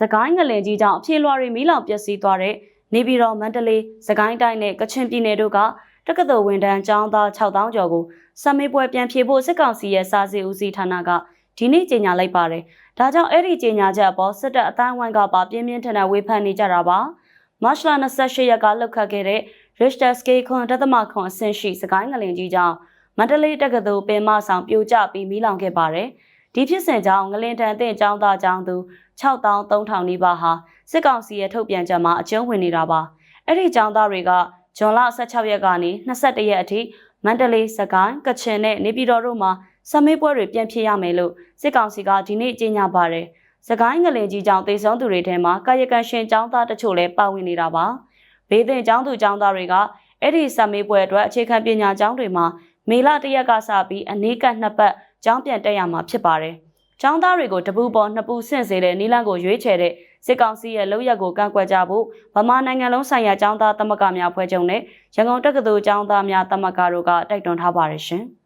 စကိုင်းငလင်ကြီးကြောင့်အပြေလွှာတွေမီးလောင်ပျက်စီးသွားတဲ့နေပြည်တော်မန္တလေးစကိုင်းတိုင်းနဲ့ကချင်ပြည်နယ်တို့ကတက္ကသိုလ်ဝန်ထမ်းကျောင်းသား6000ကျော်ကိုစမေးပွဲပြန်ဖြေဖို့စစ်ကောင်စီရဲ့စာစီဦးစီးဌာနကဒီနေ့ကြေညာလိုက်ပါတယ်။ဒါကြောင့်အဲ့ဒီကြေညာချက်အပေါ်စစ်တပ်အတိုင်းဝိုင်းကပါပြင်းပြင်းထန်ထန်ဝေဖန်နေကြတာပါ။မတ်လ28ရက်ကလှုပ်ခတ်ခဲ့တဲ့ Richter scale ခွန်တသမခွန်အဆင့်ရှိစကိုင်းငလင်ကြီးကြောင့်မန္တလေးတက္ကသိုလ်ပင်မဆောင်ပြိုကျပြီးမီးလောင်ခဲ့ပါတယ်။ ဒီဖြစ်စဉ်ကြောင့်ငလင်တန်တဲ့ကျောင်းသားကျောင်းသူ6300နီးပါးဟာစစ်ကောင်စီရဲ့ထုတ်ပြန်ချက်မှာအကျုံးဝင်နေတာပါ။အဲ့ဒီကျောင်းသားတွေကဇွန်လ16ရက်ကနေ21ရက်အထိမန္တလေးစကိုင်းကချင်နဲ့နေပြည်တော်တို့မှာစမေးပွဲတွေပြန်ဖြစ်ရမယ်လို့စစ်ကောင်စီကဒီနေ့ကြေညာပါတယ်။စကိုင်းငလင်ကြီးကြောင့်တေဆုံးသူတွေထဲမှာကာယကံရှင်ကျောင်းသားတချို့လည်းပါဝင်နေတာပါ။ဘေးသင်ကျောင်းသူကျောင်းသားတွေကအဲ့ဒီစမေးပွဲအတွက်အခြေခံပညာကျောင်းတွေမှာမေလတရက်ကစပြီးအနည်းကနှစ်ပတ် ကျောင်းပြန်တက်ရမှာဖြစ်ပါတယ်။ကျောင်းသားတွေကိုတပူပေါ်နှစ်ပူဆင့်စေတဲ့နီလန်းကိုရွေးချယ်တဲ့စစ်ကောင်စီရဲ့လုပ်ရက်ကိုကန့်ကွက်ကြဖို့ဗမာနိုင်ငံလုံးဆိုင်ရာကျောင်းသားသမဂ္ဂများဖွဲ့ချုပ်နဲ့ရန်ကုန်တက္ကသိုလ်ကျောင်းသားများသမဂ္ဂတို့ကတိုက်တွန်းထားပါတယ်ရှင်။